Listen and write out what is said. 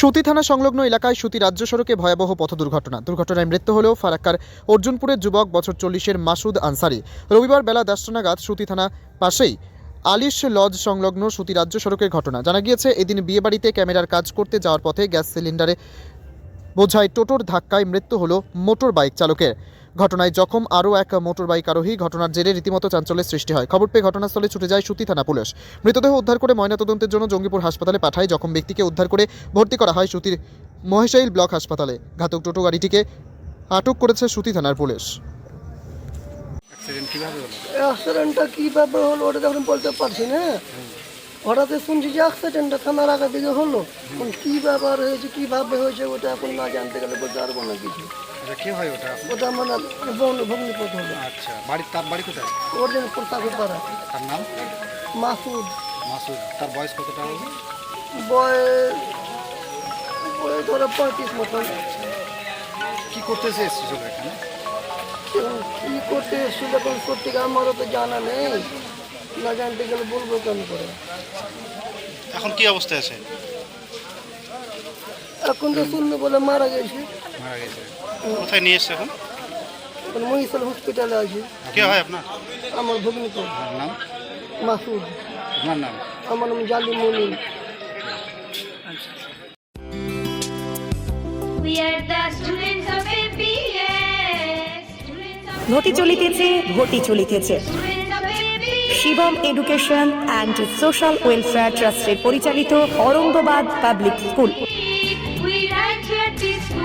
সুতি থানা সংলগ্ন এলাকায় সুতি রাজ্য সড়কে ভয়াবহ পথ দুর্ঘটনা। দুর্ঘটনায় মৃত্যু হলেও ফারাক্কার অর্জুনপুরের যুবক বছর চল্লিশের মাসুদ আনসারি। রবিবার বেলা দশটা নাগাদ সুতি থানা পাশেই আলিশ লজ সংলগ্ন সুতি রাজ্য সড়কের ঘটনা। জানা গিয়েছে, এদিন বিয়েবাড়িতে ক্যামেরার কাজ করতে যাওয়ার পথে গ্যাস সিলিন্ডারে বোঝায় টোটোর ধাক্কায় মৃত্যু হলো মোটর বাইক চালকের। ঘটনায় জখম আরও এক মোটর বাইক আরোহী। ঘটনার জেরে রীতিমতো চাঞ্চল্যের সৃষ্টি হয়। খবর পেয়ে ঘটনাস্থলে ছুটে যায় সুতি থানা পুলিশ। মৃতদেহ উদ্ধার করে ময়নাতদন্তের জন্য জঙ্গিপুর হাসপাতালে পাঠায়। জখম ব্যক্তিকে উদ্ধার করে ভর্তি করা হয় সুতির মহেশাইল ব্লক হাসপাতালে। ঘাতক টোটো গাড়িটিকে আটক করেছে সুতি থানার পুলিশ। অ্যাক্সিডেন্ট কীভাবে হলো? হলো? ওটা যখন বলতে পারছি না। হঠাৎ শুনছি যে অ্যাক্সিডেন্টটা থানার আগে দিকে হলো। এখন কী ব্যাপার হয়েছে কীভাবে হয়েছে ওটা এখন না জানতে গেলে বলতে পারব না কিছু আচ্ছা কে হয় ওটা? ওটা আমার ভগ্নিপথ হলো আচ্ছা বাড়ি তার বাড়ি কোথায়? ওর জন্য প্রতাপের পাড়া। তার নাম? মাসুদ। মাসুদ তার বয়স কতটা হবে? বয়স বয়স ধরো পঁয়ত্রিশ মতন। কি করতেছে এসেছিল এখানে এখন কী করতে এসেছিল এখন সত্যি আমারও তো জানা নেই। না জানতে গেলে বলব কেন করে। এখন কি অবস্থায় আছে? এখন তো শুনলে বলে মারা গেছে। মারা গেছে। কোথায় নিয়ে এসছে এখন? মহিষাল হসপিটালে আছে। কে হয় আপনার? আমার ভগ্নিপথ আপনার নাম? মাসুদ। আপনার নাম? আমার নাম জালি মনি। ঘটি চলিতেছে ঘটি চলিতেছে. Shivam education and social welfare ট্রাস্টের পরিচালিত অরঙ্গবাদ পাবলিক স্কুল